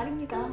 말입니다.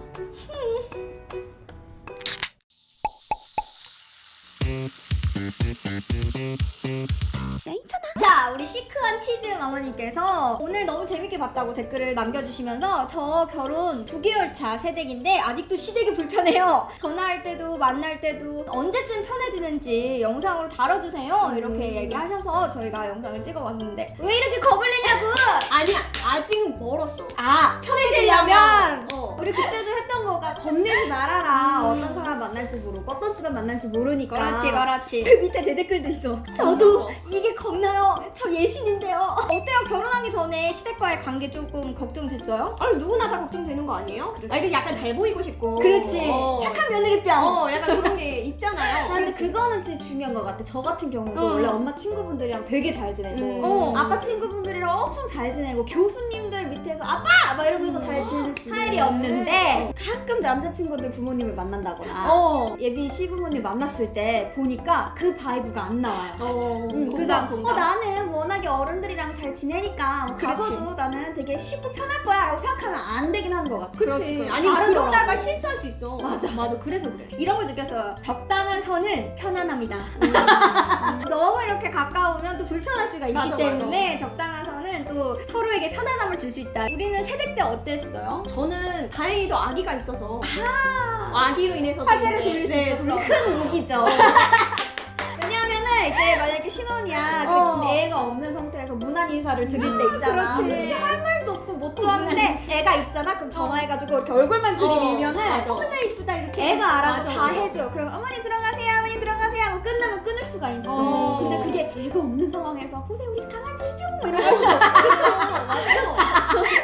괜찮아. 자, 우리 시크한 치즈 어머님께서 오늘 너무 재밌게 봤다고 댓글을 남겨주시면서 저 결혼 9개월 차 새댁인데 아직도 시댁이 불편해요. 전화할 때도 만날 때도 언제쯤 편해지는지 영상으로 다뤄주세요. 이렇게 얘기하셔서 저희가 영상을 찍어봤는데 왜 이렇게 겁을 내냐고! 아니야, 아직은 멀었어. 아, 편해지려면 어. 우리 그때도 했던 거가 겁내지 말아라. 어떤 사람 만날지 모르고 어떤 집안 만날지 모르니까. 그렇지 그렇지 그 밑에 대댓글도 있어 저도 이게 겁나요 저 예신인데요 어때요 결혼하기 전에 시댁과의 관계 조금 걱정됐어요? 아니 누구나 다 걱정되는 거 아니에요? 아 이제 약간 잘 보이고 싶고. 그렇지 어. 착한 며느리병 어, 약간 그런 게 아, 있잖아요. 근데 그거는 진짜 중요한 것 같아. 저 같은 경우도 어. 원래 엄마 친구분들이랑 되게 잘 지내고, 음. 어. 아빠 친구분들이랑 엄청 잘 지내고, 교수님들 밑에서 아빠! 막 이러면서 잘 지내는 스타일이었는데, 가끔 남자친구들 부모님을 만난다거나, 어 예비 시부모님 만났을 때 보니까 그 바이브가 안 나와요. 어, 응, 공감, 그래서 공감. 어, 나는 워낙에 어른들이랑 잘 지내니까 뭐 그렇지. 가서도 나는 되게 쉽고 편할 거야 라고 생각하면 안 되긴 하는 것 같아. 그치. 그렇지. 아니 다르더라고. 그러다가 실수할 수 있어. 맞아. 맞아. 그래서 그래. 이런 걸 느꼈어요 적당한 선은 편안합니다 너무 이렇게 가까우면 또 불편할 수가 있기 맞아, 때문에 적당한 또 서로에게 편안함을 줄 수 있다 우리는 세댁 때 어땠어요? 저는 다행히도 아기가 있어서 아 기로 인해서 화제를 돌릴 수 있었어. 큰 무기죠. 왜냐하면은 이제 만약에 신혼이야 어. 근데 애가 없는 상태에서 무난 인사를 드릴 때 있잖아. 그렇지. 솔직히 할 말도 없고 못도 하는데 애가 있잖아. 그럼 전화해가지고 이렇게 얼굴만 들이밀면은 어, 맞아. 어머나 이쁘다 이렇게 애가 알아서 맞아, 다 맞아. 해줘. 그럼 어머니 들어가세요, 들어가세요 하고 끝나면 끊을 수가 있어. 어. 근데 그게 애가 없는 상황에서 보세요 우리 강아지 뿅 이러면서 그렇죠. 맞아요.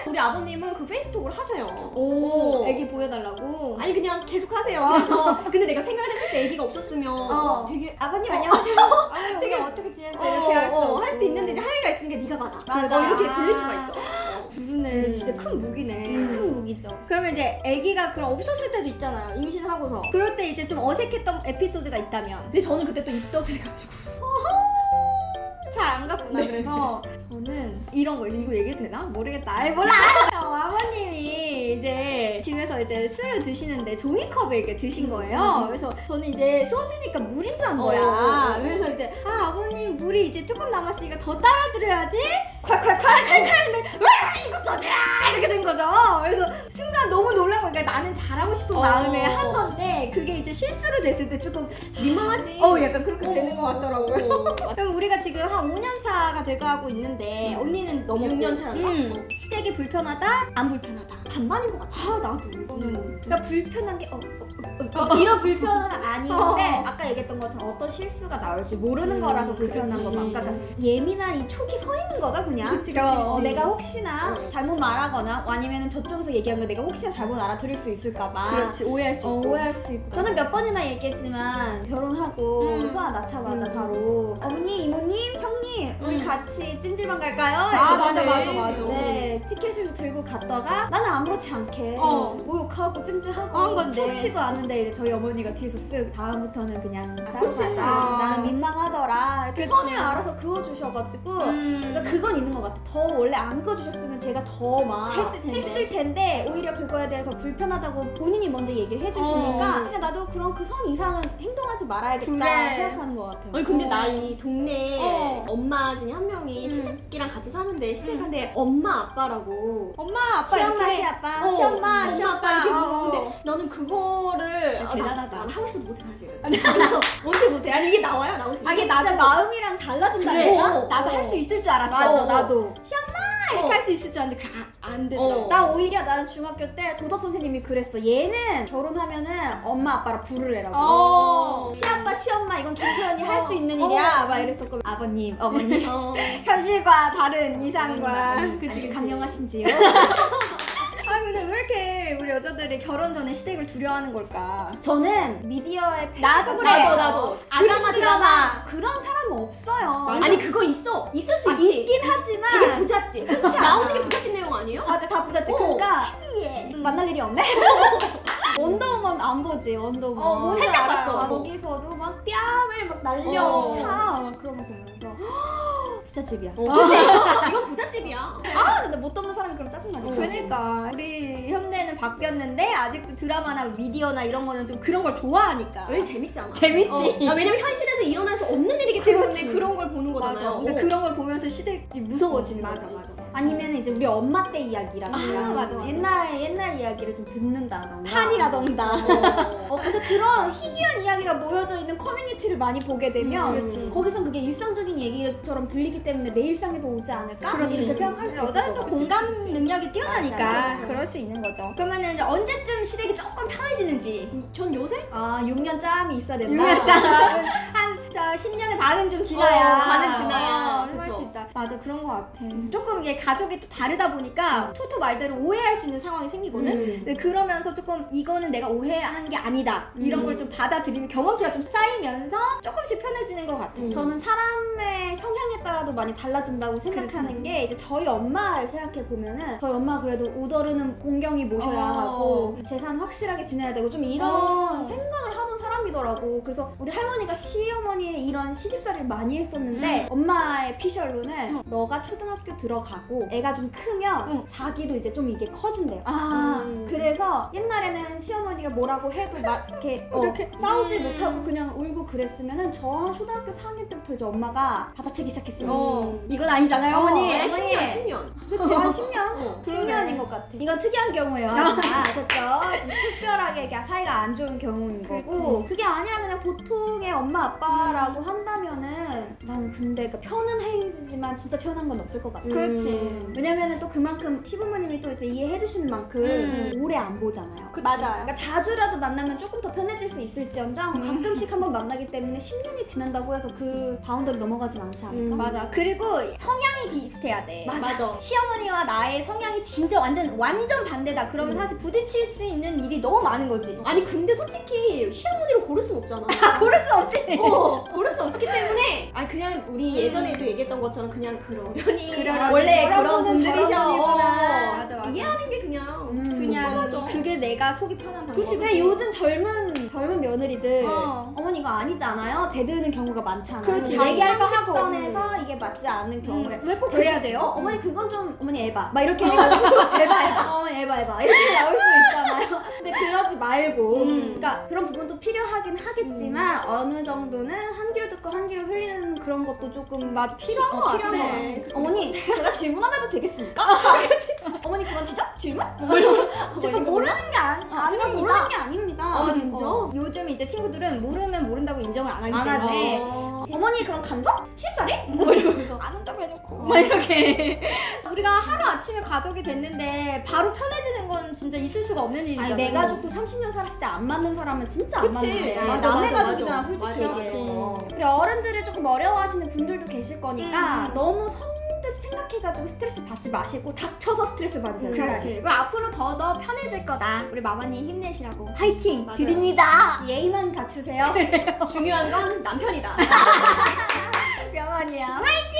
우리 아버님은 그 페이스톡을 하셔요. 오 어. 애기 보여달라고 아니 그냥 계속 하세요. 그래서 근데 내가 생각해봤을 때 아기가 없었으면 어. 되게 아버님 안녕하세요. 아니 되게- 어떻게 지냈어 이렇게 할수 어, 없고 할수 있는데 이제 하위가 있으니까 네가 받아. 맞아. 어, 이렇게 돌릴 수가 있죠. 그러네. 음. 진짜 큰 무기네. 큰 무기죠. 그러면 이제 아기가 그럼 없었을 때도 있잖아요. 임신하고서. 그럴 때 이제 좀 어색했던 에피소드가 있다면. 근데 저는 그때 또 입덧을해가지고. 잘 안 갔구나. 그래서 저는 이런 거 이거 얘기해도 되나? 모르겠다. 아이 몰라. 어, 아버님이 이제 집에서 이제 술을 드시는데 종이컵을 이렇게 드신 거예요. 그래서 저는 이제 소주니까 물인 줄안 거야. 어, 어, 어. 그래서 이제 아 아버님 물이 이제 조금 남았으니까 더 따라 드려야지. 콸콸콸 소주야! 이렇게 된 거죠. 그래서 나는 잘하고 싶은 어. 마음에 한 건데 그게 이제 실수로 됐을 때 조금 민망하지. 어 약간 그렇게 되는 것 같더라고요 어. 그럼 우리가 지금 한 5년 차가 돼가고 있는데 언니는 너무 6년 차인가? 음, 시댁이 불편하다? 안 불편하다? 반반인 것 같아. 아 나도 이거는 그러니까 불편한 게 어, 어, 어, 어, 이런 불편은 아닌데 어. 아까 얘기했던 것처럼 어떤 실수가 나올지 모르는 음, 거라서 불편한 그렇지. 거 그러니까 예민한 이 촉이 서 있는 거죠 그냥 그치, 그치, 어, 그치. 내가 혹시나 어. 잘못 말하거나 아니면 저쪽에서 얘기한 거 내가 혹시나 잘못 알아들을 수 있을까봐 그렇지 오해할 수 어, 있고 오해할 수 있고 저는 몇 번이나 얘기했지만 결혼하고 음. 소아 낳자마자 음. 바로 어머니 이모님 형님 우리 음. 같이 찜질방 갈까요? 아 맞아. 맞아 맞아 네 티켓을 들고 갔다가 나는 아무렇지 않게 어. 목욕하고 찜질하고 한 건데. 푹 쉬고 왔는데 이제 저희 어머니가 뒤에서 쓱 다음부터는 그냥 따로 그치. 가자 아. 나는 민망하더라 이렇게 그치. 선을 알아서 그어주셔가지고 음. 그러니까 그건 있는 것 같아 더 원래 안 그어주셨으면 제가 더 막. 했을 텐데 오히려 그거에 대해서 불 편하다고 본인이 먼저 얘기를 해주시니까 어. 그냥 나도 그런 그 선 이상은 행동하지 말아야겠다 그래. 생각하는 것 같아요 아니 근데 어. 나 이 동네에 어. 엄마 중에 한 명이 음. 시댁이랑 같이 사는데 시댁한테 엄마 아빠라고 엄마 아빠 시엄마 이렇게 시아빠 어, 시엄마, 엄마 시아빠. 아빠 이렇게 어. 물어보는데 나는 그거를 아, 나- 대단하다. 나는 하고 싶어도 못해 사실은 못해 못해 아니 이게 나와요 나올 수 있어 아 이게 진짜 마음이랑 달라진다니까 그래. 어. 나도 할수 있을 줄 알았어 맞아 어. 나도 이렇게 어. 할 수 있을 줄 알았는데 그 아, 안 되더라고 어. 나 오히려 나는 중학교 때 도덕 선생님이 그랬어. 얘는 결혼하면은 엄마 아빠랑 부르래라고. 어. 시아빠 시엄마 이건 김소연이 할수 어. 있는 일이야. 막 이랬었고 아버님 어머님 어. 현실과 다른 이상과 그치, 그치. 강령하신지요? 아 근데 왜 이렇게 우리 여자들이 결혼 전에 시댁을 두려워하는 걸까? 저는 미디어에 나도 그래. 나도 나도 드라마 드라마 그런 사람은 없어요. 아니 그거 있어 있을 수 아, 있지 있긴 하지만 되게 부잣집 않아. 나오는 게 부잣집 내용 아니에요? 맞아 다 부잣집. 어. 그러니까 예. 만날 일이 없네. 원더우먼 안 보지 원더우먼. 어, 뭔지 살짝 알아. 봤어. 아, 거기서도 막 뺨을 막 날려 어. 차막 그런 거 보면서 부잣집이야. 어, 그치? 이건 부잣집이야 아 근데 못 돕는 사람이 그럼 짜증나니까. 어. 그러니까 우리 현대는 바뀌었는데 아직도 드라마나 미디어나 이런 거는 좀 그런 걸 좋아하니까. 왜 재밌잖아. 재밌지. 어. 아, 왜냐면 현 시대에서 일어날 수 없는 일이기 때문에 그렇지. 그런 걸 보는 맞아. 거잖아요. 근데 어. 그런 걸 보면서 시대 무서워지는 맞아 거지. 맞아. 아니면 이제 우리 엄마 때 이야기라든가 아, 맞아, 맞아. 옛날 옛날 이야기를 좀 듣는다던가 판이라던가. 어. 어 근데 그런 희귀한 이야기가 모여져 있는 커뮤니티를 많이 보게 되면 음. 거기선 그게 일상적인 얘기처럼 들리기 때문에 내 일상에도 오지 않을까? 그렇지. 이렇게 생각할 수 있을 여자는 것 또. 공감 그치, 그치. 능력이 뛰어나니까 맞아, 맞아. 그럴 수 있는 거죠. 그러면은 이제 언제쯤 시댁이 조금 편해지는지. 전 요새 아 6년 짬이 있어야 된다. 6년 짬 은 한저 10년의 반은 좀 지나야 어, 반은 지나야. 어, 그쵸. 할수 있다. 맞아 그런 거 같아. 조금 이게 가족이 또 다르다 보니까 토토 말대로 오해할 수 있는 상황이 생기거든. 음. 근데 그러면서 조금 이거는 내가 오해한 게 아니다 이런 음. 걸 좀 받아들이면 경험치가 좀 쌓이면서 조금씩 편해지는 것 같아. 음. 저는 사람의 성향에 따라도 많이 달라진다고 생각하는 그렇지. 게 이제 저희 엄마를 생각해 보면은 저희 엄마 그래도 우더르는 공경이 모셔야 어. 하고 재산 확실하게 지내야 되고 좀 이런 어. 생각을 하던 사람이더라고. 그래서 우리 할머니가 시어머니의 이런 시집살이를 많이 했었는데 음. 엄마의 피셜로는 어. 너가 초등학교 들어가고 애가 좀 크면 어. 자기도 이제 좀 이게 커진대요. 아 음. 그래서 옛날에는 시어머니가 뭐라고 해도 막 이렇게, 어, 이렇게. 싸우질 음. 못하고 그냥 울고 그랬으면은 저 초등학교 4학년 때부터 이제 엄마가 받아치기 시작했어요. 어, 이건 아니잖아요 어, 어머니. 네, 10년 10년. 그치 한 10년? 어. 10년인 것 같아. 이건 특이한 경우예요. 아, 아셨죠? 좀 특별하게 사이가 안 좋은 경우인 거고 그치. 그게 아니라 그냥 보통의 엄마 아빠라고 한다면은 나는 근데 그러니까 편은 헤이즈지만 진짜 편한 건 없을 것 같아. 그렇지. 음. 왜냐면은 또 그만큼 시부모님이 또 이제 이해해 주시는 만큼 음. 오래 안 보잖아요. 맞아요. 그러니까 자주라도 만나면 조금 더 편해질 수 있을지언정 가끔씩 한번 만나기 때문에 10년이 지난다고 해서 그 바운더리 넘어가진 않지 않을까? 음. 맞아. 그리고 성향이 비슷해야 돼. 맞아. 시어머니와 나의 성향이 진짜 완전 완전 반대다. 그러면 음. 사실 부딪힐 수 있는 일이 너무 많은 거지. 아니 근데 솔직히 시어머니 를 고를 순 없잖아. 고를 수 없지. 어, 고를 수 없기 때문에 아니 그냥 우리 예전에도 얘기했던 것처럼 그냥 그러려니 그러려니 원래 저런 그런 분은 분들이셔. 분이구나. 어, 맞아, 맞아. 이해하는 게 그냥 음. 그냥 편하죠. 그게 내가 속이 편한 방법. 그치, 근데 요즘 젊은 젊은 며느리들 어. 어. 머니 이거 아니잖아요. 대드는 경우가 많잖아요. 그렇지, 얘기할 거 하고. 상식선에서 이게 맞지 않는 경우에 왜꼭 그래야 돼요? 어, 어머니 그건 좀 어머니 에바 막 이렇게 해가지고 에바 에바 어머니 에바 에바 이렇게 나올 수 있잖아요. 근데 그러지 말고 음. 그러니까 그런 부분도 필요하긴 하겠지만 어느 정도는 한 귀로 듣고 한 귀로 흘리는 그런 것도 조금 맞아 필요한 어, 거 필요한 같아. 거. 어머니 질문 하나 해도 되겠습니까? 어머니 그건 진짜 질문? 제가 모르는 게 아니, 아, 제가 아닙니다. 모르는 게 아닙니다. 아, 진짜? 어. 요즘 이제 친구들은 모르면 모른다고 인정을 안 하기 안 하지. 때문에 어. 어머니 그런 간섭? 쉽사리? 뭐 이러면서 안 한다고 해놓고 막 이렇게 우리가 하루 아침에 가족이 됐는데 바로 편해지는 건 진짜 있을 수가 없는 일이잖아. 아니 내 가족도 30년 살았을 때 안 맞는 사람은 진짜 안 그치. 맞는데 맞아, 남의 맞아, 가족이잖아 맞아. 솔직히 맞아, 얘기해서 우리 어른들을 조금 어려워하시는 분들도 계실 거니까 음. 너무 선뜻 생각해 가지고 스트레스 받지 마시고 닥쳐서 스트레스 받으세요 그렇지. 그리고 앞으로 더더 편해질 거다. 우리 마마님 힘내시라고 화이팅 맞아요. 드립니다. 예의만 갖추세요 중요한 건 남편이다. 명언이야. 화이팅!